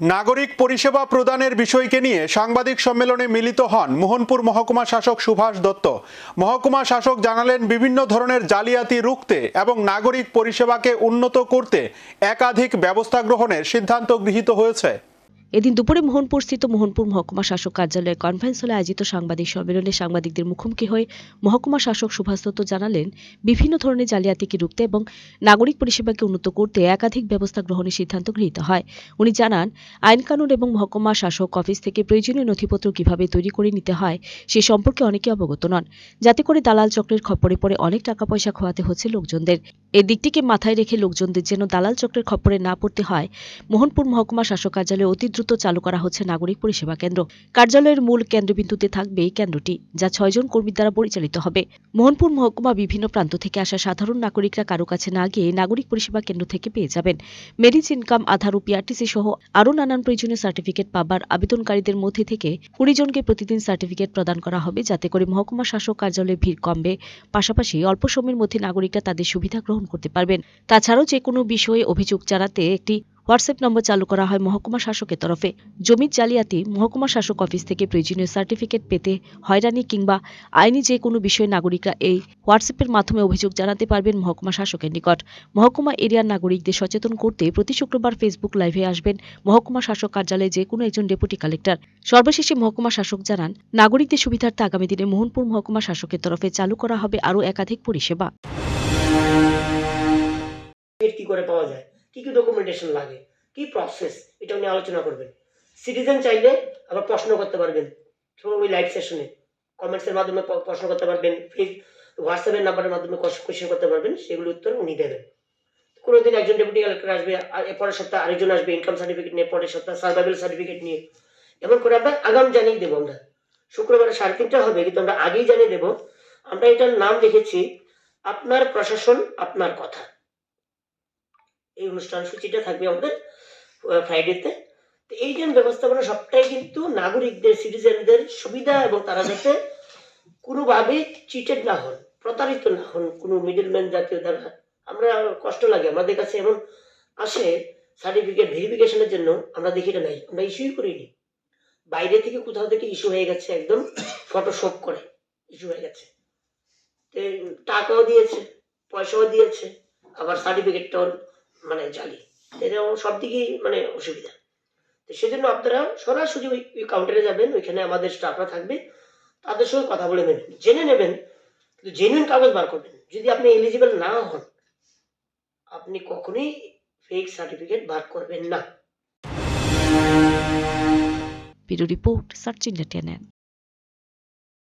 নাগরিক পরিষেবা প্রদানের বিষয়কে নিয়ে সাংবাদিক সম্মেলনে মিলিত হন মোহনপুর মহকুমা শাসক সুভাষ দত্ত। মহকুমা শাসক জানালেন, বিভিন্ন ধরনের জালিয়াতি রুখতে এবং নাগরিক পরিষেবাকে উন্নত করতে একাধিক ব্যবস্থা গ্রহণের সিদ্ধান্ত গৃহীত হয়েছে। এদিন দুপুরে মোহনপুর স্থিত মোহনপুর মহকুমা শাসক কার্যালয়ে কনফারেন্স হলে আয়োজিত সাংবাদিক সম্মেলনে সাংবাদিকদের মুখোমুখি হয়ে মহকুমা শাসক সুভাষ দত্ত জানালেন, বিভিন্ন ধরনের জালিয়াতিকে রুখতে এবং নাগরিক পরিষেবাকে উন্নত করতে একাধিক ব্যবস্থা গ্রহণের সিদ্ধান্ত গৃহীত হয়। উনি জানান আইন কানুন এবং মহকুমা শাসক অফিস থেকে প্রয়োজনীয় নথিপত্র কীভাবে তৈরি করে নিতে হয় সে সম্পর্কে অনেকে অবগত নন। যাতে করে দালাল চক্রের খপ্পরে পড়ে অনেক টাকা পয়সা খোয়াতে হচ্ছে লোকজনদের। এই দিকটিকে মাথায় রেখে লোকজনদের যেন দালাল চক্রের খপ্পরে না পড়তে হয়, মোহনপুর মহকুমা শাসক কার্যালয়ে অতি দ্রুত চালু করা হচ্ছে নাগরিক পরিষেবা কেন্দ্র। কার্যালয়ের মূল কেন্দ্রবিন্দুতে থাকবে এই কেন্দ্রটি, যা ছয়জন কর্মীর দ্বারা পরিচালিত হবে। মোহনপুর মহকুমা বিভিন্ন প্রান্ত থেকে আসা সাধারণ নাগরিকরা কারও কাছে না গিয়ে নাগরিক পরিষেবা কেন্দ্র থেকে পেয়ে যাবেন। মেরিজ ইনকাম, আধার ও পিআরটিসি সহ আরও নানান প্রয়োজনীয় সার্টিফিকেট পাবার আবেদনকারীদের মধ্যে থেকে কুড়ি জনকে প্রতিদিন সার্টিফিকেট প্রদান করা হবে, যাতে করে মহকুমা শাসক কার্যালয়ে ভিড় কমবে। পাশাপাশি অল্প সময়ের মধ্যে নাগরিকরা তাদের সুবিধা গ্রহণ করতে পারবেন। তাছাড়াও যে কোনো বিষয়ে অভিযোগ জানাতে একটি হোয়াটসঅ্যাপ নম্বর চালু করা হয় মহকুমা শাসকের তরফে। জমির জালিয়াতি মহকুমা শাসক অফিস থেকে প্রয়োজনীয় সার্টিফিকেট পেতে হয়রানি কিংবা আইনি যে কোনো বিষয়ে নাগরিকরা এই হোয়াটসঅ্যাপের মাধ্যমে অভিযোগ জানাতে পারবেন মহকুমা শাসকের নিকট। মহকুমা এরিয়ার নাগরিকদের সচেতন করতে প্রতি শুক্রবার ফেসবুক লাইভে আসবেন মহকুমা শাসক কার্যালয়ে যে কোনো একজন ডেপুটি কালেক্টর। সর্বশেষে মহকুমা শাসক জানান, নাগরিকদের সুবিধার্থে আগামী দিনে মোহনপুর মহকুমা শাসকের তরফে চালু করা হবে আরও একাধিক পরিষেবা। করে পাওয়া যায়? কি কি ডকুমেন্টেশন লাগে? কি প্রসেস এটা উনি আলোচনা করবেন। সিটিজেন চাইলে আবার প্রশ্ন করতে পারবেন। ওই লাইভ সেশনে কমেন্টসের মাধ্যমে প্রশ্ন করতে পারবেন। ফেস হোয়াটসঅ্যাপের নাম্বারের মাধ্যমে কোশ্চেন করতে পারবেন। সেগুলো উত্তর উনি দেবেন। কোনোদিন একজন ডেপুটি কালেক্টর আসবে, আর পরের সপ্তাহে আরেকজন আসবে ইনকাম সার্টিফিকেট নিয়ে, পরের সপ্তাহে সার্ভাইভাল সার্টিফিকেট নিয়ে। এমন করে আমরা আগাম জানিয়ে দেবো আমরা। শুক্রবার সাড়ে তিনটা হবে, কিন্তু আমরা আগেই জানিয়ে দেবো। আমরা এটার নাম রেখেছি আপনার প্রশাসন, আপনার কথা। এই অনুষ্ঠান সূচিটা থাকবে আমাদের ফ্রাইডেতে তো এই যে ব্যবস্থাপনা সবটাই কিন্তু নাগরিকদের সিটিজেনদের সুবিধা এবং তারা যাতে কোনোভাবে চিটেড না হন, প্রতারিত না হন কোনো মিডলম্যান জাতীয় দ্বারা। আমরা কষ্ট লাগে, আমাদের কাছে এমন আসে সার্টিফিকেট ভেরিফিকেশনের জন্য, আমরা দেখি এটা নাই, আমরা ইস্যুই করিনি। বাইরে থেকে কোথাও থেকে ইস্যু হয়ে গেছে, একদম ফটোশপ করে ইস্যু হয়ে গেছে। টাকাও দিয়েছে, পয়সাও দিয়েছে, আবার সার্টিফিকেটটাও মানে জালি এটা সব দিকেই মানে অসুবিধা। তো সেজন্য আপনারা সরাসরি ওই কাউন্টারে যাবেন, ওইখানে আমাদের স্টাফরা থাকবে, তাদের সঙ্গে কথা বলে নেবেন। জেনে নেবেন, কিন্তু জেনুইন কাগজ বার করবেন। যদি আপনি এলিজিবল না হন, আপনি কখনোই ফেক সার্টিফিকেট বার করবেন না। Bureau report, search India